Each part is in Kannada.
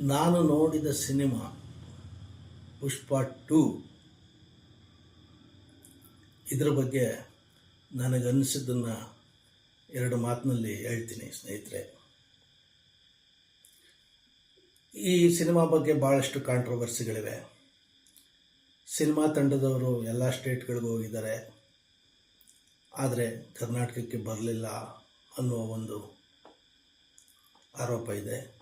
ನಾನು ನೋಡಿದ ಸಿನಿಮಾ ಪುಷ್ಪ ಟೂ. ಇದರ ಬಗ್ಗೆ ನನಗನ್ನಿಸಿದ್ದನ್ನು ಎರಡು ಮಾತಿನಲ್ಲಿ ಹೇಳ್ತೀನಿ ಸ್ನೇಹಿತರೆ. ಈ ಸಿನಿಮಾ ಬಗ್ಗೆ ಭಾಳಷ್ಟು ಕಾಂಟ್ರವರ್ಸಿಗಳಿವೆ. ಸಿನಿಮಾ ತಂಡದವರು ಎಲ್ಲ ಸ್ಟೇಟ್ಗಳಿಗೂ ಹೋಗಿದ್ದಾರೆ. ಆದರೆ ಕರ್ನಾಟಕಕ್ಕೆ ಬರಲಿಲ್ಲ ಅನ್ನುವ ಒಂದು ಆರೋಪ ಇದೆ.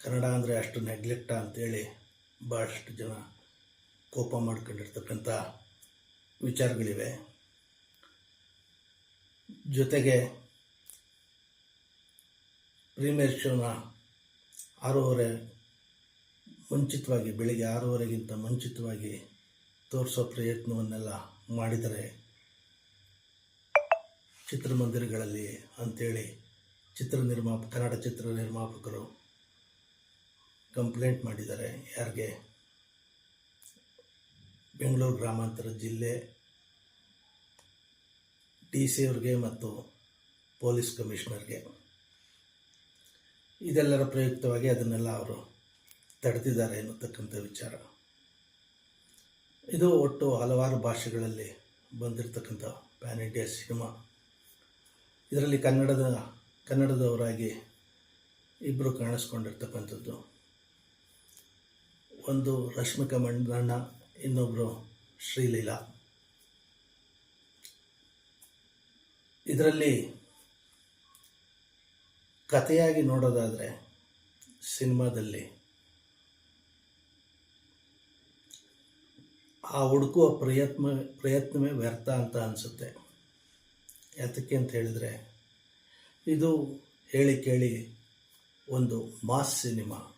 ಕನ್ನಡ ಅಂದರೆ ಅಷ್ಟು ನೆಗ್ಲೆಕ್ಟ ಅಂತೇಳಿ ಭಾಳಷ್ಟು ಜನ ಕೋಪ ಮಾಡ್ಕೊಂಡಿರ್ತಕ್ಕಂಥ ವಿಚಾರಗಳಿವೆ. ಜೊತೆಗೆ ಪ್ರೀಮಿಯರ್ ಶೋನ ಆರೂವರೆ ಮುಂಚಿತವಾಗಿ, ಬೆಳಿಗ್ಗೆ ಆರೂವರೆಗಿಂತ ಮುಂಚಿತವಾಗಿ ತೋರಿಸೋ ಪ್ರಯತ್ನವನ್ನೆಲ್ಲ ಮಾಡಿದರೆ ಚಿತ್ರಮಂದಿರಗಳಲ್ಲಿ ಅಂಥೇಳಿ ಚಿತ್ರ ನಿರ್ಮಾಪ, ಕನ್ನಡ ಚಿತ್ರ ನಿರ್ಮಾಪಕರು ಕಂಪ್ಲೇಂಟ್ ಮಾಡಿದ್ದಾರೆ. ಯಾರಿಗೆ? ಬೆಂಗಳೂರು ಗ್ರಾಮಾಂತರ ಜಿಲ್ಲೆ ಡಿ ಸಿ ಅವ್ರಿಗೆ ಮತ್ತು ಪೊಲೀಸ್ ಕಮಿಷನರ್ಗೆ. ಇದೆಲ್ಲರ ಪ್ರಯುಕ್ತವಾಗಿ ಅದನ್ನೆಲ್ಲ ಅವರು ತಡೆದಿದ್ದಾರೆ ಎನ್ನುತಕ್ಕಂಥ ವಿಚಾರ. ಇದು ಒಟ್ಟು ಹಲವಾರು ಭಾಷೆಗಳಲ್ಲಿ ಬಂದಿರತಕ್ಕಂಥ ಪ್ಯಾನ್ ಇಂಡಿಯಾ ಸಿನಿಮಾ. ಇದರಲ್ಲಿ ಕನ್ನಡದ, ಕನ್ನಡದವರಾಗಿ ಇಬ್ಬರು ಕಾಣಿಸ್ಕೊಂಡಿರ್ತಕ್ಕಂಥದ್ದು ಒಂದು ರಶ್ಮಿಕಾ ಮಂಡಣ್ಣ ಇನ್ನೊಬ್ಬರು ಶ್ರೀಲೀಲಾ. ಇದರಲ್ಲಿ ಕಥೆಯಾಗಿ ನೋಡೋದಾದರೆ ಸಿನಿಮಾದಲ್ಲಿ ಆ ಹುಡುಕುವ ಪ್ರಯತ್ನ, ಪ್ರಯತ್ನವೇ ವ್ಯರ್ಥ ಅಂತ ಅನಿಸುತ್ತೆ. ಯಾತಕ್ಕೆ ಅಂತ ಹೇಳಿದರೆ ಇದು ಹೇಳಿ ಕೇಳಿ ಒಂದು ಮಾಸ್ ಸಿನಿಮಾ.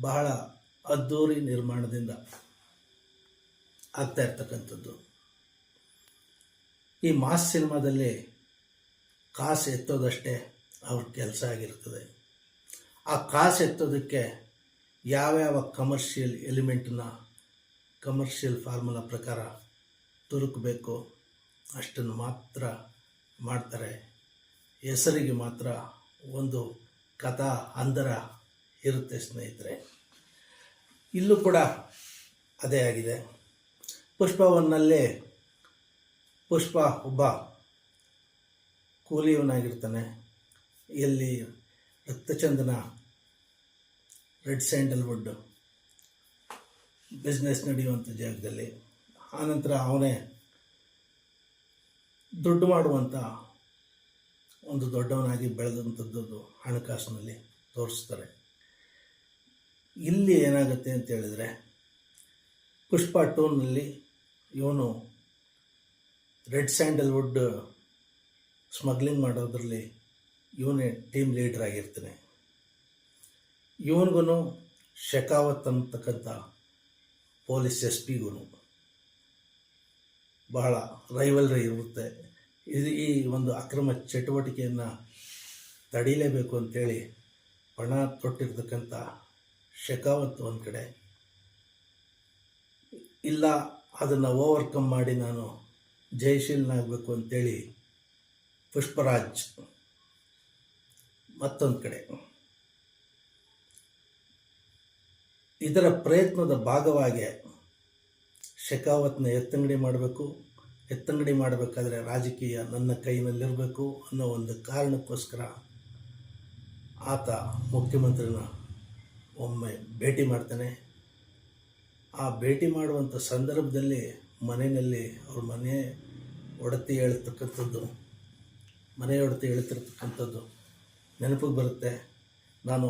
ಬಹಳ ಅದ್ಧೂರಿ ನಿರ್ಮಾಣದಿಂದ ಆಗ್ತಾ ಇರ್ತಕ್ಕಂಥದ್ದು. ಈ ಮಾಸ್ ಸಿನಿಮಾದಲ್ಲಿ ಕಾಸು ಎತ್ತೋದಷ್ಟೇ ಅವ್ರ ಕೆಲಸ ಆಗಿರ್ತದೆ. ಆ ಕಾಸು ಎತ್ತೋದಕ್ಕೆ ಯಾವ್ಯಾವ ಕಮರ್ಷಿಯಲ್ ಎಲಿಮೆಂಟನ್ನ ಕಮರ್ಷಿಯಲ್ ಫಾರ್ಮುಲಾ ಪ್ರಕಾರ ತುರುಕಬೇಕು ಅಷ್ಟನ್ನು ಮಾತ್ರ ಮಾಡ್ತಾರೆ. ಹೆಸರಿಗೆ ಮಾತ್ರ ಒಂದು ಕಥಾ ಅಂದರ ಇರುತ್ತೆ ಸ್ನೇಹಿತರೆ. ಇಲ್ಲೂ ಕೂಡ ಅದೇ ಆಗಿದೆ. ಪುಷ್ಪ ಒನ್ನಲ್ಲೇ ಪುಷ್ಪ ಒಬ್ಬ ಕೂಲಿಯವನಾಗಿರ್ತಾನೆ. ಎಲ್ಲಿ ರಕ್ತಚಂದನ ರೆಡ್ ಸ್ಯಾಂಡಲ್ವುಡ್ ಬಿಸ್ನೆಸ್ ನಡೆಯುವಂಥ ಜಾಗದಲ್ಲಿ. ಆನಂತರ ಅವನೇ ದುಡ್ಡು ಮಾಡುವಂಥ ಒಂದು ದೊಡ್ಡವನಾಗಿ ಬೆಳೆದಂಥದ್ದು ಹಣಕಾಸಿನಲ್ಲಿ ತೋರಿಸ್ತಾರೆ. ಇಲ್ಲಿ ಏನಾಗುತ್ತೆ ಅಂತ ಹೇಳಿದರೆ, ಪುಷ್ಪ ಟೂನಲ್ಲಿ ಇವನು ರೆಡ್ ಸ್ಯಾಂಡಲ್ವುಡ್ ಸ್ಮಗ್ಲಿಂಗ್ ಮಾಡೋದ್ರಲ್ಲಿ ಇವನೇ ಟೀಮ್ ಲೀಡರ್ ಆಗಿರ್ತಾನೆ. ಇವನಿಗೂ ಶೆಕಾವತ್ ಅಂತಕ್ಕಂಥ ಪೊಲೀಸ್ ಎಸ್ ಪಿಗೂ ಬಹಳ ರೈವಲ್ರಿ ಇರುತ್ತೆ. ಇದು ಈ ಒಂದು ಅಕ್ರಮ ಚಟುವಟಿಕೆಯನ್ನು ತಡೀಲೇಬೇಕು ಅಂತೇಳಿ ಪಣ ತೊಟ್ಟಿರ್ತಕ್ಕಂಥ ಶೆಕಾವತ್ ಒಂದು ಕಡೆ. ಇಲ್ಲ, ಅದನ್ನು ಓವರ್ಕಮ್ ಮಾಡಿ ನಾನು ಜಯಶೀಲನಾಗಬೇಕು ಅಂತೇಳಿ ಪುಷ್ಪರಾಜ್ ಮತ್ತೊಂದು ಕಡೆ. ಇದರ ಪ್ರಯತ್ನದ ಭಾಗವಾಗಿ ಶೆಕಾವತ್ನ ಎತ್ತಂಗಡಿ ಮಾಡಬೇಕು. ಎತ್ತಂಗಡಿ ಮಾಡಬೇಕಾದ್ರೆ ರಾಜಕೀಯ ನನ್ನ ಕೈನಲ್ಲಿರಬೇಕು ಅನ್ನೋ ಒಂದು ಕಾರಣಕ್ಕೋಸ್ಕರ ಆತ ಮುಖ್ಯಮಂತ್ರಿನ ಒಮ್ಮೆ ಭೇಟಿ ಮಾಡ್ತಾನೆ. ಆ ಭೇಟಿ ಮಾಡುವಂಥ ಸಂದರ್ಭದಲ್ಲಿ ಮನೆಯಲ್ಲಿ ಅವ್ರ ಮನೆ ಒಡತಿ ಹೇಳ್ತಕ್ಕಂಥದ್ದು, ಮನೆ ಒಡತಿ ಹೇಳ್ತಿರ್ತಕ್ಕಂಥದ್ದು ನೆನಪಿಗೆ ಬರುತ್ತೆ. ನಾನು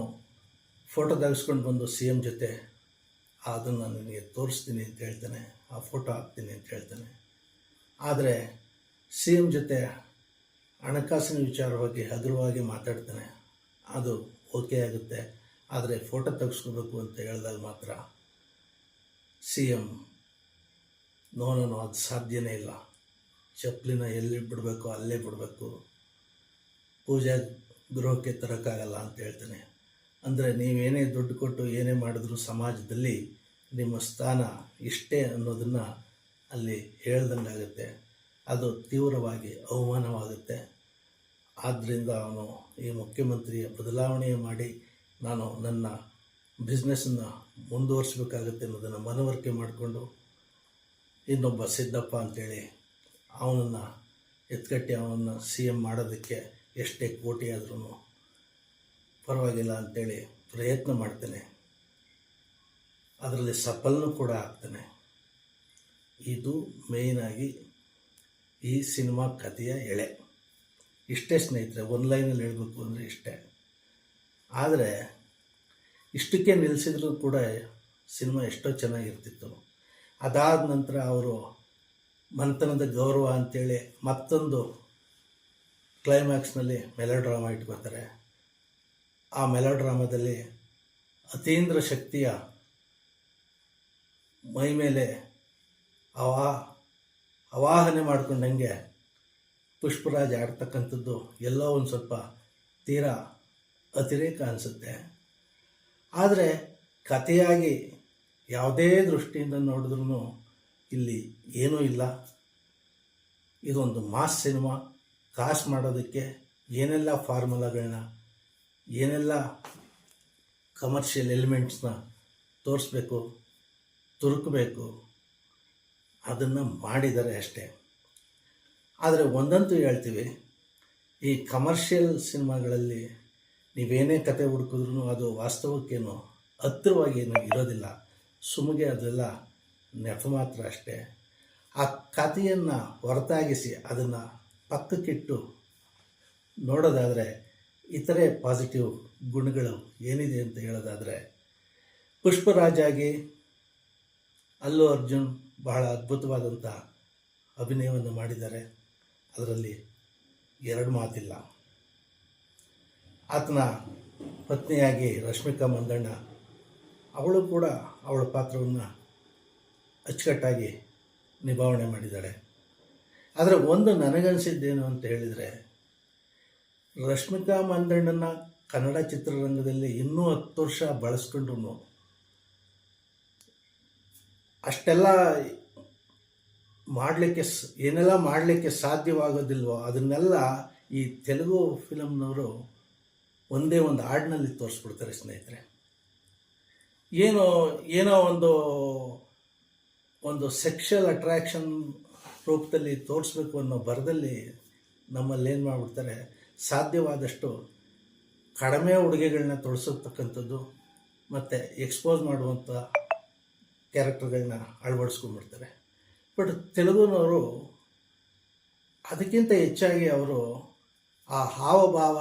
ಫೋಟೋ ತೆಗೆಸ್ಕೊಂಡು ಬಂದು ಸಿ ಎಂ ಜೊತೆ ಅದನ್ನು ನಿನಗೆ ತೋರಿಸ್ತೀನಿ ಅಂತ ಹೇಳ್ತಾನೆ. ಆ ಫೋಟೋ ಹಾಕ್ತೀನಿ ಅಂತ ಹೇಳ್ತಾನೆ. ಆದರೆ ಸಿ ಎಂ ಜೊತೆ ಹಣಕಾಸಿನ ವಿಚಾರವಾಗಿ ಹಗುರವಾಗಿ ಮಾತಾಡ್ತಾನೆ. ಅದು ಓಕೆ ಆಗುತ್ತೆ. ಆದರೆ ಫೋಟೋ ತೆಗೆಸ್ಕೋಬೇಕು ಅಂತ ಹೇಳಿದಾಗ ಮಾತ್ರ ಸಿ ಎಂ ನೋ ನೋ ಅದು ಸಾಧ್ಯನೇ ಇಲ್ಲ. ಚಪ್ಪಲಿನ ಎಲ್ಲಿ ಬಿಡಬೇಕು ಅಲ್ಲೇ ಬಿಡಬೇಕು. ಪೂಜಾ ಗೃಹಕ್ಕೆ ತರೋಕ್ಕಾಗಲ್ಲ ಅಂತ ಹೇಳ್ತಾನೆ. ಅಂದರೆ ನೀವೇನೇ ದುಡ್ಡು ಕೊಟ್ಟು ಏನೇ ಮಾಡಿದ್ರೂ ಸಮಾಜದಲ್ಲಿ ನಿಮ್ಮ ಸ್ಥಾನ ಇಷ್ಟೇ ಅನ್ನೋದನ್ನು ಅಲ್ಲಿ ಹೇಳ್ದಂಗಾಗುತ್ತೆ. ಅದು ತೀವ್ರವಾಗಿ ಅವಮಾನವಾಗುತ್ತೆ. ಆದ್ದರಿಂದ ಅವನು ಈ ಮುಖ್ಯಮಂತ್ರಿಯ ಬದಲಾವಣೆ ಮಾಡಿ ನಾನು ನನ್ನ ಬಿಸ್ನೆಸ್ಸನ್ನು ಮುಂದುವರಿಸಬೇಕಾಗುತ್ತೆ ಅನ್ನೋದನ್ನು ಮನವರಿಕೆ ಮಾಡಿಕೊಂಡು ಇನ್ನೊಬ್ಬ ಸಿದ್ದಪ್ಪ ಅಂತೇಳಿ ಅವನನ್ನು ಎತ್ಕಟ್ಟಿ ಅವನನ್ನು ಸಿ ಎಂ ಮಾಡೋದಕ್ಕೆ ಎಷ್ಟೇ ಕೋಟಿ ಆದ್ರೂ ಪರವಾಗಿಲ್ಲ ಅಂಥೇಳಿ ಪ್ರಯತ್ನ ಮಾಡ್ತೇನೆ. ಅದರಲ್ಲಿ ಸಫಲನೂ ಕೂಡ ಆಗ್ತೇನೆ. ಇದು ಮೇಯ್ನಾಗಿ ಈ ಸಿನಿಮಾ ಕಥೆಯ ಎಳೆ. ಇಷ್ಟೇ ಸ್ನೇಹಿತರೆ, ಒಂದು ಲೈನಲ್ಲಿ ಹೇಳಬೇಕು ಅಂದರೆ ಇಷ್ಟೇ. ಆದರೆ ಇಷ್ಟಕ್ಕೆ ನಿಲ್ಲಿಸಿದ್ರೂ ಕೂಡ ಸಿನಿಮಾ ಎಷ್ಟೋ ಚೆನ್ನಾಗಿರ್ತಿತ್ತು. ಅದಾದ ನಂತರ ಅವರು ಮಂಥನದ ಗೌರವ ಅಂತೇಳಿ ಮತ್ತೊಂದು ಕ್ಲೈಮ್ಯಾಕ್ಸ್ನಲ್ಲಿ ಮೆಲೋಡ್ರಾಮಾ ಇಟ್ಕೋತಾರೆ. ಆ ಮೆಲೋಡ್ರಾಮಾದಲ್ಲಿ ಅತೀಂದ್ರ ಶಕ್ತಿಯ ಮೈ ಮೇಲೆ ಅವಾ ಅವಾಹನೆ ಮಾಡ್ಕೊಂಡಂಗೆ ಪುಷ್ಪರಾಜ್ ಆಡ್ತಕ್ಕಂಥದ್ದು ಎಲ್ಲೋ ಒಂದು ಸ್ವಲ್ಪ ತೀರಾ ಅತಿರೇಕ ಅನಿಸುತ್ತೆ. ಆದರೆ ಕಥೆಯಾಗಿ ಯಾವುದೇ ದೃಷ್ಟಿಯಿಂದ ನೋಡಿದ್ರೂ ಇಲ್ಲಿ ಏನೂ ಇಲ್ಲ. ಇದೊಂದು ಮಾಸ್ ಸಿನಿಮಾ. ಕಾಸ್ ಮಾಡೋದಕ್ಕೆ ಏನೆಲ್ಲ ಫಾರ್ಮುಲಾಗಳನ್ನ ಏನೆಲ್ಲ ಕಮರ್ಷಿಯಲ್ ಎಲಿಮೆಂಟ್ಸ್ನ ತೋರಿಸ್ಬೇಕು, ತುರುಕಬೇಕು, ಅದನ್ನು ಮಾಡಿದ್ದಾರೆ ಅಷ್ಟೇ. ಆದರೆ ಒಂದಂತೂ ಹೇಳ್ತೀವಿ, ಈ ಕಮರ್ಷಿಯಲ್ ಸಿನಿಮಾಗಳಲ್ಲಿ ನೀವೇನೇ ಕತೆ ಹುಡುಕಿದ್ರೂ ಅದು ವಾಸ್ತವಕ್ಕೇನು ಹತ್ತಿರವಾಗಿ ಏನು ಇರೋದಿಲ್ಲ. ಸುಮಗೆ ಅದೆಲ್ಲ ನೆಪ ಮಾತ್ರ ಅಷ್ಟೇ. ಆ ಕಥೆಯನ್ನು ಹೊರತಾಗಿಸಿ ಅದನ್ನು ಪಕ್ಕಕ್ಕಿಟ್ಟು ನೋಡೋದಾದರೆ ಇತರೆ ಪಾಸಿಟಿವ್ ಗುಣಗಳು ಏನಿದೆ ಅಂತ ಹೇಳೋದಾದರೆ ಪುಷ್ಪರಾಜಾಗಿ ಅಲ್ಲು ಅರ್ಜುನ್ ಬಹಳ ಅದ್ಭುತವಾದಂಥ ಅಭಿನಯವನ್ನು ಮಾಡಿದ್ದಾರೆ. ಅದರಲ್ಲಿ ಎರಡು ಮಾತಿಲ್ಲ. ಆತನ ಪತ್ನಿಯಾಗಿ ರಶ್ಮಿಕಾ ಮಂದಣ್ಣ, ಅವಳು ಕೂಡ ಅವಳ ಪಾತ್ರವನ್ನು ಅಚ್ಚುಕಟ್ಟಾಗಿ ನಿಭಾವಣೆ ಮಾಡಿದ್ದಾಳೆ. ಆದರೆ ಒಂದು ನನಗನ್ಸಿದ್ದೇನು ಅಂತ ಹೇಳಿದರೆ, ರಶ್ಮಿಕಾ ಮಂದಣ್ಣನ ಕನ್ನಡ ಚಿತ್ರರಂಗದಲ್ಲಿ ಇನ್ನೂ ಹತ್ತು ವರ್ಷ ಬಳಸ್ಕೊಂಡ್ರು ಅಷ್ಟೆಲ್ಲ ಮಾಡಲಿಕ್ಕೆ ಏನೆಲ್ಲ ಮಾಡಲಿಕ್ಕೆ ಸಾಧ್ಯವಾಗೋದಿಲ್ವೋ ಅದನ್ನೆಲ್ಲ ಈ ತೆಲುಗು ಫಿಲಮ್ನವರು ಒಂದೇ ಒಂದು ಹಾಡಿನಲ್ಲಿ ತೋರಿಸ್ಬಿಡ್ತಾರೆ ಸ್ನೇಹಿತರೆ. ಏನೋ ಏನೋ ಒಂದು ಒಂದು ಸೆಕ್ಷುವಲ್ ಅಟ್ರ್ಯಾಕ್ಷನ್ ರೂಪದಲ್ಲಿ ತೋರಿಸ್ಬೇಕು ಅನ್ನೋ ಬರದಲ್ಲಿ ನಮ್ಮಲ್ಲಿ ಏನು ಮಾಡಿಬಿಡ್ತಾರೆ, ಸಾಧ್ಯವಾದಷ್ಟು ಕಡಿಮೆ ಉಡುಗೆಗಳನ್ನ ತೋರಿಸತಕ್ಕಂಥದ್ದು ಮತ್ತು ಎಕ್ಸ್ಪೋಸ್ ಮಾಡುವಂಥ ಕ್ಯಾರೆಕ್ಟರ್ಗಳನ್ನ ಅಳವಡಿಸ್ಕೊಂಡ್ಬಿಡ್ತಾರೆ. ಬಟ್ ತೆಲುಗುನವರು ಅದಕ್ಕಿಂತ ಹೆಚ್ಚಾಗಿ ಅವರು ಆ ಹಾವಭಾವ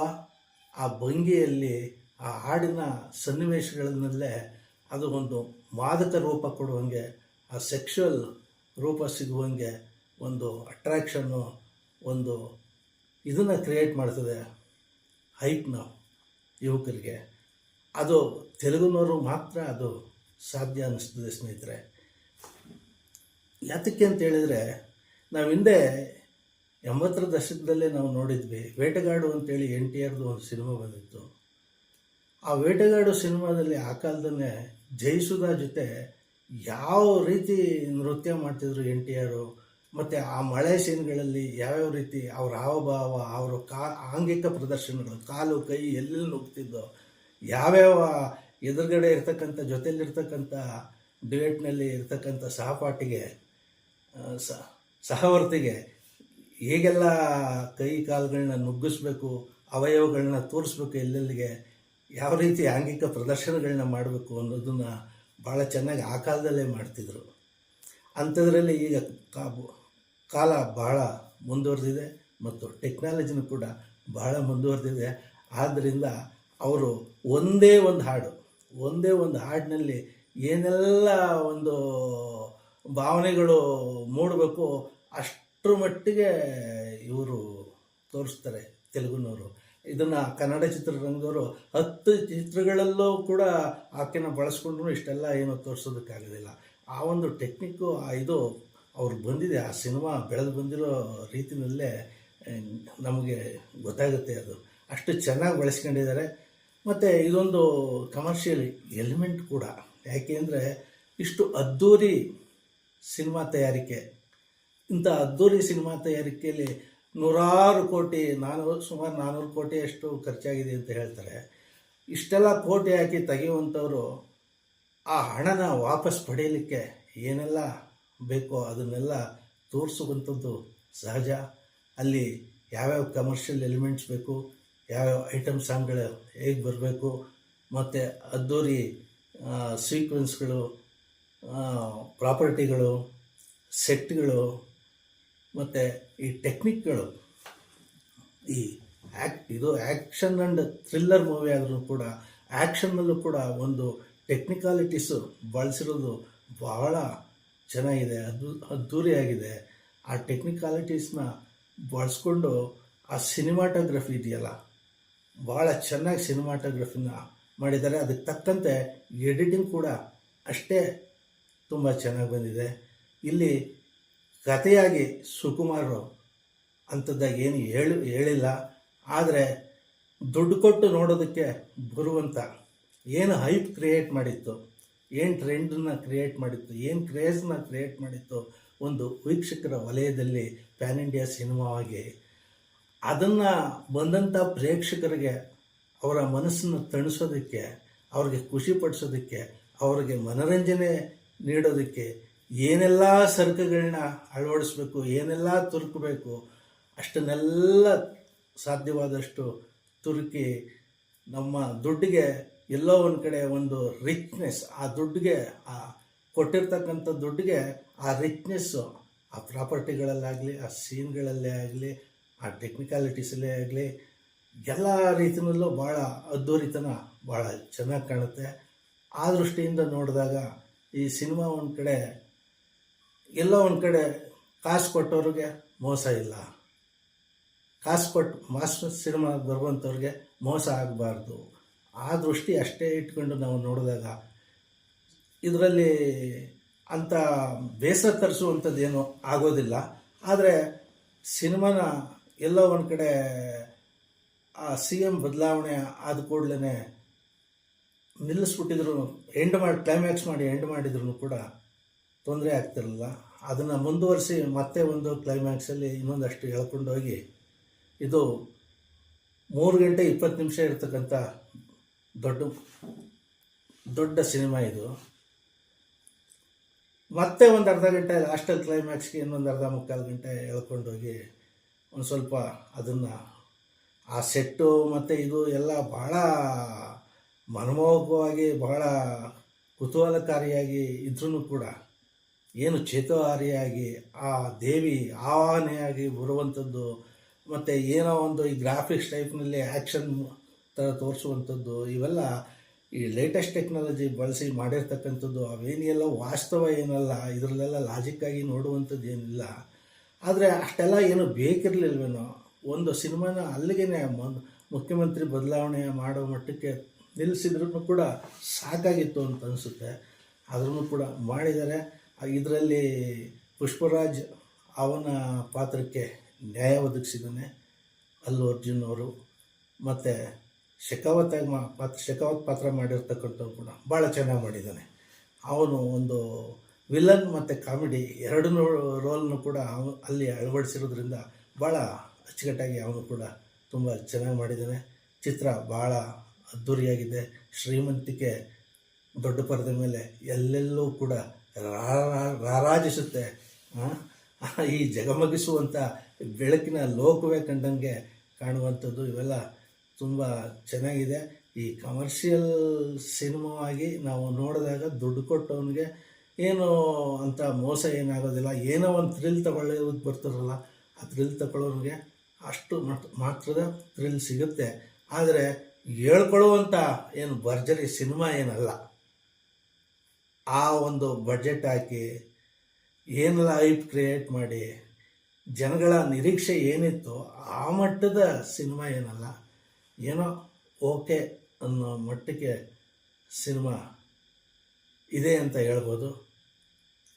ಆ ಭಂಗಿಯಲ್ಲಿ ಆ ಹಾಡಿನ ಸನ್ನಿವೇಶಗಳನ್ನಲ್ಲೇ ಅದು ಒಂದು ಮಾದಕ ರೂಪ ಕೊಡುವಂಗೆ, ಆ ಸೆಕ್ಷುವಲ್ ರೂಪ ಸಿಗುವಂಗೆ ಒಂದು ಅಟ್ರ್ಯಾಕ್ಷನ್ನು ಒಂದು ಇದನ್ನು ಕ್ರಿಯೇಟ್ ಮಾಡ್ತದೆ ಹೈಪ್ನ ಯುವಕರಿಗೆ. ಅದು ತೆಲುಗುನವರು ಮಾತ್ರ ಅದು ಸಾಧ್ಯ ಅನ್ನಿಸ್ತದೆ ಸ್ನೇಹಿತರೆ. ಯಾತಕ್ಕೆ ಅಂತ ಹೇಳಿದರೆ ನಾವು ಹಿಂದೆ ಎಂಬತ್ತರ ದಶಕದಲ್ಲೇ ನಾವು ನೋಡಿದ್ವಿ, ವೇಟಗಾಡು ಅಂತೇಳಿ ಎನ್ ಟಿ ಆರ್ದು ಒಂದು ಸಿನಿಮಾ ಬಂದಿತ್ತು. ಆ ವೇಟಗಾಡು ಸಿನಿಮಾದಲ್ಲಿ ಆ ಕಾಲದಲ್ಲೇ ಜಯಿಸುದ ಜೊತೆ ಯಾವ ರೀತಿ ನೃತ್ಯ ಮಾಡ್ತಿದ್ರು ಎನ್ ಟಿ ಆರು ಮತ್ತು ಆ ಮಳೆ ಸೀನ್ಗಳಲ್ಲಿ ಯಾವ್ಯಾವ ರೀತಿ ಅವ್ರ ಹಾವಭಾವ, ಅವರ ಕಾ, ಆಂಗಿಕ ಪ್ರದರ್ಶನಗಳು, ಕಾಲು, ಕೈ ಎಲ್ಲೆಲ್ಲಿ ನುಗ್ತಿದ್ದೋ ಯಾವ್ಯಾವ ಎದುರುಗಡೆ ಇರ್ತಕ್ಕಂಥ, ಜೊತೆಯಲ್ಲಿರ್ತಕ್ಕಂಥ ಡಿಬೇಟ್ನಲ್ಲಿ ಇರ್ತಕ್ಕಂಥ ಸಹಪಾಠಿಗೆ ಸಹವರ್ತಿಗೆ ಹೇಗೆಲ್ಲ ಕೈ ಕಾಲುಗಳನ್ನ ನುಗ್ಗಿಸ್ಬೇಕು, ಅವಯವಗಳನ್ನ ತೋರಿಸ್ಬೇಕು ಎಲ್ಲೆಲ್ಲಿಗೆ, ಯಾವ ರೀತಿ ಆಂಗಿಕ ಪ್ರದರ್ಶನಗಳನ್ನ ಮಾಡಬೇಕು ಅನ್ನೋದನ್ನು ಭಾಳ ಚೆನ್ನಾಗಿ ಆ ಕಾಲದಲ್ಲೇ ಮಾಡ್ತಿದ್ರು. ಅಂಥದ್ರಲ್ಲಿ ಈಗ ಕಾಲ ಬಹಳ ಮುಂದುವರೆದಿದೆ ಮತ್ತು ಟೆಕ್ನಾಲಜಿನೂ ಕೂಡ ಬಹಳ ಮುಂದುವರೆದಿದೆ. ಆದ್ದರಿಂದ ಅವರು ಒಂದೇ ಒಂದು ಹಾಡು, ಒಂದೇ ಒಂದು ಹಾಡಿನಲ್ಲಿ ಏನೆಲ್ಲ ಒಂದು ಭಾವನೆಗಳು ಮೂಡಬೇಕು ಅಷ್ಟರ ಮಟ್ಟಿಗೆ ಇವರು ತೋರಿಸ್ತಾರೆ ತೆಲುಗುನವರು. ಇದನ್ನು ಕನ್ನಡ ಚಿತ್ರರಂಗದವರು ಹತ್ತು ಚಿತ್ರಗಳಲ್ಲೂ ಕೂಡ ಆಕೆನ ಬಳಸ್ಕೊಂಡ್ರು ಇಷ್ಟೆಲ್ಲ ಏನೋ ತೋರಿಸೋದಕ್ಕಾಗೋದಿಲ್ಲ. ಆ ಒಂದು ಟೆಕ್ನಿಕ್ಕು, ಆ ಇದು ಅವ್ರು ಬಂದಿದೆ. ಆ ಸಿನಿಮಾ ಬೆಳೆದು ಬಂದಿರೋ ರೀತಿಯಲ್ಲೇ ನಮಗೆ ಗೊತ್ತಾಗುತ್ತೆ ಅದು. ಅಷ್ಟು ಚೆನ್ನಾಗಿ ಬಳಸ್ಕೊಂಡಿದ್ದಾರೆ. ಮತ್ತು ಇದೊಂದು ಕಮರ್ಷಿಯಲ್ ಎಲಿಮೆಂಟ್ ಕೂಡ. ಯಾಕೆಂದರೆ ಇಷ್ಟು ಅದ್ಧೂರಿ ಸಿನಿಮಾ ತಯಾರಿಕೆ. ಇಂಥ ಅದ್ದೂರಿ ಸಿನಿಮಾ ತಯಾರಿಕೆಯಲ್ಲಿ ನೂರಾರು ಕೋಟಿ ನಾನ್ನೂರು ಸುಮಾರು ನಾನ್ನೂರು ಕೋಟಿಯಷ್ಟು ಖರ್ಚಾಗಿದೆ ಅಂತ ಹೇಳ್ತಾರೆ. ಇಷ್ಟೆಲ್ಲ ಕೋಟಿ ಹಾಕಿ ತೆಗೆಯುವಂಥವರು ಆ ಹಣನ ವಾಪಸ್ ಪಡೆಯಲಿಕ್ಕೆ ಏನೆಲ್ಲ ಬೇಕೋ ಅದನ್ನೆಲ್ಲ ತೋರಿಸುವಂಥದ್ದು ಸಹಜ. ಅಲ್ಲಿ ಯಾವ್ಯಾವ ಕಮರ್ಷಿಯಲ್ ಎಲಿಮೆಂಟ್ಸ್ ಬೇಕು, ಯಾವ್ಯಾವ ಐಟಮ್ ಸಾಂಗ್ಗಳು ಹೇಗೆ ಬರಬೇಕು, ಮತ್ತು ಅದ್ದೂರಿ ಸೀಕ್ವೆನ್ಸ್ಗಳು ಪ್ರಾಪರ್ಟಿಗಳು ಸೆಟ್ಗಳು ಮತ್ತು ಈ ಟೆಕ್ನಿಕ್ಗಳು, ಈ ಆ್ಯಕ್ಟ್ ಇದು ಆ್ಯಕ್ಷನ್ ಆ್ಯಂಡ್ ಥ್ರಿಲ್ಲರ್ ಮೂವಿ ಆದರೂ ಕೂಡ, ಆ್ಯಕ್ಷನ್ನಲ್ಲೂ ಕೂಡ ಒಂದು ಟೆಕ್ನಿಕಾಲಿಟೀಸು ಬಳಸಿರೋದು ಬಹಳ ಚೆನ್ನಾಗಿದೆ ಅದು ಅದ್ಧೂರಿಯಾಗಿದೆ. ಆ ಟೆಕ್ನಿಕಾಲಿಟೀಸ್ನ ಬಳಸ್ಕೊಂಡು ಆ ಸಿನಿಮಾಟೋಗ್ರಫಿ ಇದೆಯಲ್ಲ ಭಾಳ ಚೆನ್ನಾಗಿ ಸಿನಿಮಾಟೋಗ್ರಫಿನ ಮಾಡಿದ್ದಾರೆ. ಅದಕ್ಕೆ ತಕ್ಕಂತೆ ಎಡಿಟಿಂಗ್ ಕೂಡ ಅಷ್ಟೇ ತುಂಬ ಚೆನ್ನಾಗಿ ಬಂದಿದೆ. ಇಲ್ಲಿ ಕಥೆಯಾಗಿ ಸುಕುಮಾರರು ಅಂಥದ್ದಾಗಿ ಏನು ಹೇಳು, ಹೇಳಿಲ್ಲ. ಆದರೆ ದುಡ್ಡು ಕೊಟ್ಟು ನೋಡೋದಕ್ಕೆ ಬರುವಂಥ ಏನು ಹೈಪ್ ಕ್ರಿಯೇಟ್ ಮಾಡಿತ್ತು, ಏನು ಟ್ರೆಂಡನ್ನ ಕ್ರಿಯೇಟ್ ಮಾಡಿತ್ತು, ಏನು ಕ್ರೇಜ್ನ ಕ್ರಿಯೇಟ್ ಮಾಡಿತ್ತು ಒಂದು ವೀಕ್ಷಕರ ವಲಯದಲ್ಲಿ ಪ್ಯಾನ್ ಇಂಡಿಯಾ ಸಿನಿಮಾವಾಗಿ ಅದನ್ನು ಬಂದಂಥ ಪ್ರೇಕ್ಷಕರಿಗೆ ಅವರ ಮನಸ್ಸನ್ನು ತಣಿಸೋದಕ್ಕೆ, ಅವ್ರಿಗೆ ಖುಷಿಪಡಿಸೋದಕ್ಕೆ ಅವರಿಗೆ ಮನೋರಂಜನೆ ನೀಡೋದಕ್ಕೆ ಏನೆಲ್ಲ ಸರಕುಗಳನ್ನ ಅಳವಡಿಸ್ಬೇಕು, ಏನೆಲ್ಲ ತುರುಕಬೇಕು, ಅಷ್ಟನ್ನೆಲ್ಲ ಸಾಧ್ಯವಾದಷ್ಟು ತುರುಕಿ ನಮ್ಮ ದುಡ್ಡಿಗೆ ಎಲ್ಲೋ ಒಂದು ಕಡೆ ಒಂದು ರಿಚ್ನೆಸ್ ಆ ದುಡ್ಡಿಗೆ, ಆ ಕೊಟ್ಟಿರ್ತಕ್ಕಂಥ ದುಡ್ಡಿಗೆ ಆ ರಿಚ್ನೆಸ್ಸು ಆ ಪ್ರಾಪರ್ಟಿಗಳಲ್ಲಾಗಲಿ ಆ ಸೀನ್ಗಳಲ್ಲೇ ಆಗಲಿ, ಆ ಟೆಕ್ನಿಕಾಲಿಟೀಸಲ್ಲೇ ಆಗಲಿ, ಎಲ್ಲ ರೀತಿಯಲ್ಲೂ ಭಾಳ ಅದ್ಧೂರಿತನ ಭಾಳ ಚೆನ್ನಾಗಿ ಕಾಣುತ್ತೆ. ಆ ದೃಷ್ಟಿಯಿಂದ ನೋಡಿದಾಗ ಈ ಸಿನಿಮಾ ಒಂದು ಕಡೆ ಎಲ್ಲೋ ಒಂದು ಕಡೆ ಕಾಸು ಕೊಟ್ಟವ್ರಿಗೆ ಮೋಸ ಇಲ್ಲ. ಕಾಸು ಕೊಟ್ಟು ಮಾಸ್ ಸಿನಿಮಾ ಬರುವಂಥವ್ರಿಗೆ ಮೋಸ ಆಗಬಾರ್ದು. ಆ ದೃಷ್ಟಿ ಅಷ್ಟೇ ಇಟ್ಕೊಂಡು ನಾವು ನೋಡಿದಾಗ ಇದರಲ್ಲಿ ಅಂಥ ಬೇಸರ ತರಿಸುವಂಥದ್ದು ಏನೂ ಆಗೋದಿಲ್ಲ. ಆದರೆ ಸಿನಿಮಾನ ಎಲ್ಲೋ ಒಂದು ಕಡೆ, ಆ ಸಿ ಎಂ ಬದಲಾವಣೆ ಆದ ಕೂಡಲೇ ನಿಲ್ಲಿಸ್ಬಿಟ್ಟಿದ್ರು, ಎಂಡ್ ಮಾಡಿ ಕ್ಲೈಮ್ಯಾಕ್ಸ್ ಮಾಡಿ, ಎಂಡ್ ಮಾಡಿದ್ರು ಕೂಡ ತೊಂದರೆ ಆಗ್ತಿರಲಿಲ್ಲ. ಅದನ್ನು ಮುಂದುವರಿಸಿ ಮತ್ತೆ ಒಂದು ಕ್ಲೈಮ್ಯಾಕ್ಸಲ್ಲಿ ಇನ್ನೊಂದಷ್ಟು ಹೇಳ್ಕೊಂಡೋಗಿ ಇದು ಮೂರು ಗಂಟೆ ಇಪ್ಪತ್ತು ನಿಮಿಷ ಇರ್ತಕ್ಕಂಥ ದೊಡ್ಡ ದೊಡ್ಡ ಸಿನಿಮಾ ಇದು. ಮತ್ತೆ ಒಂದು ಅರ್ಧ ಗಂಟೆ ಲಾಸ್ಟಲ್ಲಿ ಕ್ಲೈಮ್ಯಾಕ್ಸ್ಗೆ ಇನ್ನೊಂದು ಅರ್ಧ ಮುಕ್ಕಾಲು ಗಂಟೆ ಎಳ್ಕೊಂಡೋಗಿ ಒಂದು ಸ್ವಲ್ಪ ಅದನ್ನು ಆ ಸೆಟ್ಟು ಮತ್ತು ಇದು ಎಲ್ಲ ಭಾಳ ಮನಮೋಹಕವಾಗಿ, ಬಹಳ ಕುತೂಹಲಕಾರಿಯಾಗಿ ಇದ್ರೂ ಕೂಡ ಏನು ಚೇತೋಹಾರಿಯಾಗಿ ಆ ದೇವಿ ಆವಾಹನೆಯಾಗಿ ಬರುವಂಥದ್ದು ಮತ್ತು ಏನೋ ಒಂದು ಈ ಗ್ರಾಫಿಕ್ಸ್ ಟೈಪ್ನಲ್ಲಿ ಆ್ಯಕ್ಷನ್ ಥರ ತೋರಿಸುವಂಥದ್ದು, ಇವೆಲ್ಲ ಈ ಲೇಟೆಸ್ಟ್ ಟೆಕ್ನಾಲಜಿ ಬಳಸಿ ಮಾಡಿರ್ತಕ್ಕಂಥದ್ದು ಅವೇನೆಲ್ಲ ವಾಸ್ತವ ಏನಲ್ಲ, ಇದರಲ್ಲೆಲ್ಲ ಲಾಜಿಕ್ಕಾಗಿ ನೋಡುವಂಥದ್ದು ಏನಿಲ್ಲ. ಆದರೆ ಅಷ್ಟೆಲ್ಲ ಏನು ಬೇಕಿರಲಿಲ್ವೇನೋ, ಒಂದು ಸಿನಿಮಾನ ಅಲ್ಲಿಗೆ ಮುಖ್ಯಮಂತ್ರಿ ಬದಲಾವಣೆ ಮಾಡೋ ಮಟ್ಟಕ್ಕೆ ನಿಲ್ಲಿಸಿದ್ರೂ ಕೂಡ ಸಾಕಾಗಿತ್ತು ಅಂತ ಅನಿಸುತ್ತೆ. ಆದ್ರೂ ಕೂಡ ಮಾಡಿದ್ದಾರೆ. ಇದರಲ್ಲಿ ಪುಷ್ಪರಾಜ್ ಅವನ ಪಾತ್ರಕ್ಕೆ ನ್ಯಾಯ ಒದಗಿಸಿದ್ದಾನೆ. ಅಲ್ಲು ಅರ್ಜುನ್ ಅವರು. ಮತ್ತು ಶೆಕಾವತ್ ಪಾತ್ರ ಶೆಖಾವತ್ ಪಾತ್ರ ಮಾಡಿರ್ತಕ್ಕಂಥವ್ರು ಕೂಡ ಭಾಳ ಚೆನ್ನಾಗಿ ಮಾಡಿದ್ದಾನೆ. ಅವನು ಒಂದು ವಿಲನ್ ಮತ್ತು ಕಾಮಿಡಿ ಎರಡನ್ನೂ ರೋಲ್ನು ಕೂಡ ಅವನು ಅಲ್ಲಿ ಅಳವಡಿಸಿರೋದ್ರಿಂದ ಭಾಳ ಅಚ್ಚುಕಟ್ಟಾಗಿ ಅವನು ಕೂಡ ತುಂಬ ಚೆನ್ನಾಗಿ ಮಾಡಿದ್ದಾನೆ. ಚಿತ್ರ ಭಾಳ ಅದ್ಧೂರಿಯಾಗಿದೆ. ಶ್ರೀಮಂತಿಕೆ ದೊಡ್ಡ ಪರದೆ ಮೇಲೆ ಎಲ್ಲೆಲ್ಲೂ ಕೂಡ ರಾರಾಜಿಸುತ್ತೆ? ಈ ಜಗಮಗಿಸುವಂಥ ಬೆಳಕಿನ ಲೋಕವೇ ಕಂಡಂಗೆ ಕಾಣುವಂಥದ್ದು ಇವೆಲ್ಲ ತುಂಬ ಚೆನ್ನಾಗಿದೆ. ಈ ಕಮರ್ಷಿಯಲ್ ಸಿನಿಮಾವಾಗಿ ನಾವು ನೋಡಿದಾಗ ದುಡ್ಡು ಕೊಟ್ಟವನಿಗೆ ಏನು ಅಂತ ಮೋಸ ಏನಾಗೋದಿಲ್ಲ. ಏನೋ ಒಂದು ಥ್ರಿಲ್ ತಗೊಳ್ಳೋದು ಬರ್ತಾರಲ್ಲ. ಆ ಥ್ರಿಲ್ ತಗೊಳ್ಳೋನಿಗೆ ಅಷ್ಟು ಮಾತ್ರದ ಥ್ರಿಲ್ ಸಿಗುತ್ತೆ. ಆದರೆ ಹೇಳ್ಕೊಳ್ಳುವಂಥ ಏನು ಭರ್ಜರಿ ಸಿನಿಮಾ ಏನಲ್ಲ. ಆ ಒಂದು ಬಜೆಟ್ ಹಾಕಿ ಏನೆಲ್ಲ ಐಪ್ ಕ್ರಿಯೇಟ್ ಮಾಡಿ, ಜನಗಳ ನಿರೀಕ್ಷೆ ಏನಿತ್ತು ಆ ಮಟ್ಟದ ಸಿನಿಮಾ ಏನಲ್ಲ, ಏನೋ ಓಕೆ ಅನ್ನೋ ಮಟ್ಟಕ್ಕೆ ಸಿನಿಮಾ ಇದೆ ಅಂತ ಹೇಳ್ಬೋದು.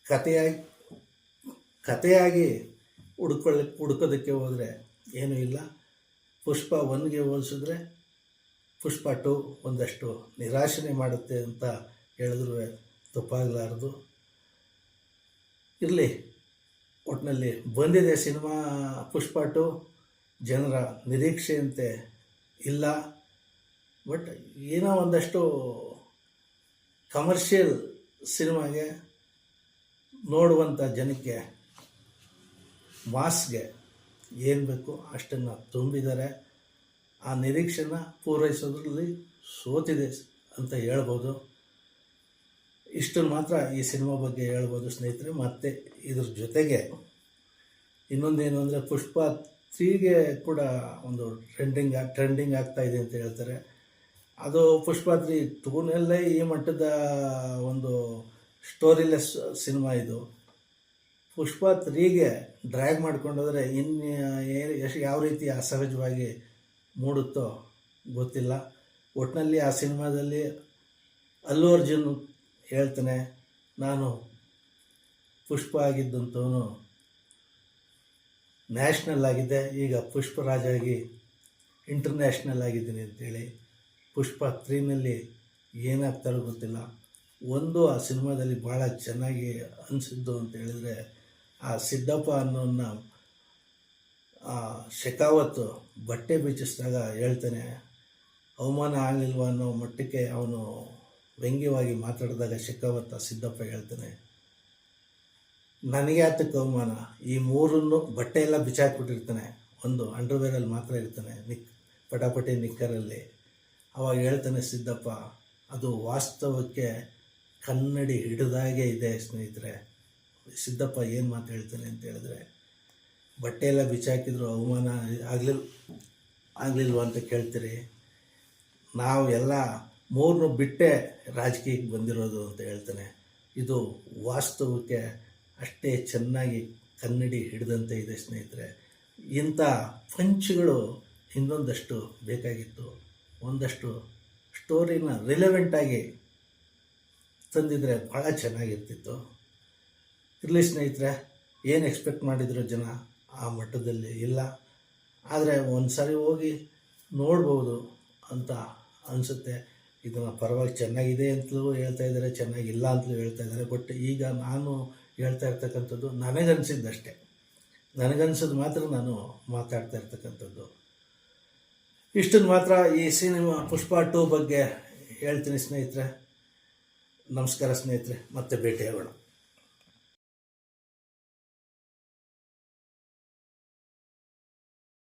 ಕಥೆಯಾಗಿ ಕಥೆಯಾಗಿ ಹುಡ್ಕೊಳ್ಳಿ ಹುಡ್ಕೋದಕ್ಕೆ ಹೋದರೆ ಏನೂ ಇಲ್ಲ. ಪುಷ್ಪ ಒನ್ಗೆ ಹೋಲಿಸಿದ್ರೆ ಪುಷ್ಪ ಟು ಒಂದಷ್ಟು ನಿರಾಶನೆ ಮಾಡುತ್ತೆ ಅಂತ ಹೇಳಿದ್ರು ತಪ್ಪಾಗಲಾರದು. ಇರಲಿ ಒಟ್ಟಿನಲ್ಲಿ ಬಂದಿದೆ ಸಿನಿಮಾ ಪುಷ್ಪ ಟು ಜನರ ನಿರೀಕ್ಷೆಯಂತೆ ಇಲ್ಲ. ಬಟ್ ಏನೋ ಒಂದಷ್ಟು ಕಮರ್ಷಿಯಲ್ ಸಿನಿಮಾಗೆ ನೋಡುವಂಥ ಜನಕ್ಕೆ ಮಾಸ್ಗೆ ಏನು ಬೇಕು ಅಷ್ಟನ್ನು ತುಂಬಿದ್ದಾರೆ. ಆ ನಿರೀಕ್ಷೆನ ಪೂರೈಸೋದ್ರಲ್ಲಿ ಸೋತಿದೆ ಅಂತ ಹೇಳ್ಬೋದು. ಇಷ್ಟನ್ನು ಮಾತ್ರ ಈ ಸಿನಿಮಾ ಬಗ್ಗೆ ಹೇಳ್ಬೋದು ಸ್ನೇಹಿತರೆ. ಮತ್ತು ಇದ್ರ ಜೊತೆಗೆ ಇನ್ನೊಂದೇನು ಅಂದರೆ ಪುಷ್ಪ ತ್ರೀಗೆ ಕೂಡ ಒಂದು ಟ್ರೆಂಡಿಂಗ್ ಟ್ರೆಂಡಿಂಗ್ ಆಗ್ತಾ ಇದೆ ಅಂತ ಹೇಳ್ತಾರೆ. ಅದು ಪುಷ್ಪ ತ್ರೀ ಟೂನಲ್ಲೇ ಈ ಮಟ್ಟದ ಒಂದು ಸ್ಟೋರಿಲೆಸ್ ಸಿನಿಮಾ ಇದು. ಪುಷ್ಪ ತ್ರೀಗೆ ಡ್ರ್ಯಾಗ್ ಮಾಡ್ಕೊಂಡೋದ್ರೆ ಇನ್ನು ಎಷ್ಟು ಯಾವ ರೀತಿ ಅಸಹಜವಾಗಿ ಮೂಡುತ್ತೋ ಗೊತ್ತಿಲ್ಲ. ಒಟ್ಟಿನಲ್ಲಿ ಆ ಸಿನಿಮಾದಲ್ಲಿ ಅಲ್ಲು ಅರ್ಜುನ್ ಹೇಳ್ತಾನೆ, ನಾನು ಪುಷ್ಪ ಆಗಿದ್ದಂಥವನು ನ್ಯಾಷನಲ್ ಆಗಿದೆ, ಈಗ ಪುಷ್ಪರಾಜ ಆಗಿ ಇಂಟರ್ನ್ಯಾಷನಲ್ ಆಗಿದ್ದೀನಿ ಅಂತೇಳಿ ಪುಷ್ಪ ತ್ರೀನಲ್ಲಿ ಏನಾಗ್ತಾರೋ ಗೊತ್ತಿಲ್ಲ. ಒಂದು, ಆ ಸಿನಿಮಾದಲ್ಲಿ ಭಾಳ ಚೆನ್ನಾಗಿ ಅನಿಸಿದ್ದು ಅಂತ ಹೇಳಿದರೆ, ಆ ಸಿದ್ದಪ್ಪ ಅನ್ನೋನ್ನ ಶೆಕಾವತ್ ಬಟ್ಟೆ ಬೀಚಿಸಿದಾಗ ಹೇಳ್ತಾನೆ, ಅವಮಾನ ಆಗಲಿಲ್ವ ಅನ್ನೋ ಮಟ್ಟಕ್ಕೆ ಅವನು ವ್ಯಂಗ್ಯವಾಗಿ ಮಾತಾಡಿದಾಗ ಶೆಕಾವತ್ ಸಿದ್ದಪ್ಪ ಹೇಳ್ತಾನೆ, ನನಗೆ ಆತಕ್ಕೆ ಅವಮಾನ ಈ ಮೂರನ್ನು ಬಟ್ಟೆ ಎಲ್ಲ ಬಿಚ್ಚಾಕ್ಬಿಟ್ಟಿರ್ತಾನೆ. ಒಂದು ಅಂಡರ್ವೇರಲ್ಲಿ ಮಾತ್ರ ಇರ್ತಾನೆ, ನಿಕ್, ಪಟಾಪಟಿ ನಿಕ್ಕರಲ್ಲಿ. ಅವಾಗ ಹೇಳ್ತಾನೆ ಸಿದ್ದಪ್ಪ, ಅದು ವಾಸ್ತವಕ್ಕೆ ಕನ್ನಡಿ ಹಿಡಿದಾಗೆ ಇದೆ ಸ್ನೇಹಿತರೆ. ಸಿದ್ದಪ್ಪ ಏನು ಮಾತು ಹೇಳ್ತಾನೆ ಅಂತ ಹೇಳಿದ್ರೆ, ಬಟ್ಟೆ ಎಲ್ಲ ಬಿಚ್ಚಾಕಿದ್ರು ಅವಮಾನ ಆಗಲಿಲ್ಲ ಆಗಲಿಲ್ವ ಅಂತ ಕೇಳ್ತೀರಿ. ನಾವು ಎಲ್ಲ ಮೂರನ್ನು ಬಿಟ್ಟೆ ರಾಜಕೀಯಕ್ಕೆ ಬಂದಿರೋದು ಅಂತ ಹೇಳ್ತಾನೆ. ಇದು ವಾಸ್ತವಕ್ಕೆ ಅಷ್ಟೇ ಚೆನ್ನಾಗಿ ಕನ್ನಡಿ ಹಿಡಿದಂತೆ ಇದೆ ಸ್ನೇಹಿತರೆ. ಇಂಥ ಪಂಚ್ಗಳು ಇನ್ನೊಂದಷ್ಟು ಬೇಕಾಗಿತ್ತು. ಒಂದಷ್ಟು ಸ್ಟೋರಿನ ರಿಲೆವೆಂಟಾಗಿ ತಂದಿದ್ರೆ ಭಾಳ ಚೆನ್ನಾಗಿರ್ತಿತ್ತು. ಇರಲಿ ಸ್ನೇಹಿತರೆ, ಏನು ಎಕ್ಸ್ಪೆಕ್ಟ್ ಮಾಡಿದ್ರು ಜನ? ಆ ಮಟ್ಟದಲ್ಲಿ ಇಲ್ಲ. ಆದರೆ ಒಂದು ಸಾರಿ ಹೋಗಿ ನೋಡ್ಬೋದು ಅಂತ ಅನಿಸುತ್ತೆ. ಇದನ್ನು ಪರವಾಗಿ ಚೆನ್ನಾಗಿದೆ ಅಂತಲೂ ಹೇಳ್ತಾ ಇದ್ದಾರೆ, ಚೆನ್ನಾಗಿಲ್ಲ ಅಂತಲೂ ಹೇಳ್ತಾ ಇದ್ದಾರೆ. ಬಟ್ ಈಗ ನಾನು ಹೇಳ್ತಾ ಇರ್ತಕ್ಕಂಥದ್ದು ನನಗನ್ಸಿದ್ದಷ್ಟೇ. ನನಗನ್ಸಿದ್ದು ಮಾತ್ರ ನಾನು ಮಾತಾಡ್ತಾ ಇರ್ತಕ್ಕಂಥದ್ದು. ಇಷ್ಟನ್ನು ಮಾತ್ರ ಈ ಸಿನಿಮಾ ಪುಷ್ಪ ಟೂ ಬಗ್ಗೆ ಹೇಳ್ತೀನಿ ಸ್ನೇಹಿತರೆ. ನಮಸ್ಕಾರ ಸ್ನೇಹಿತರೆ. ಮತ್ತೆ ಭೇಟಿಯಾಗೋಣ.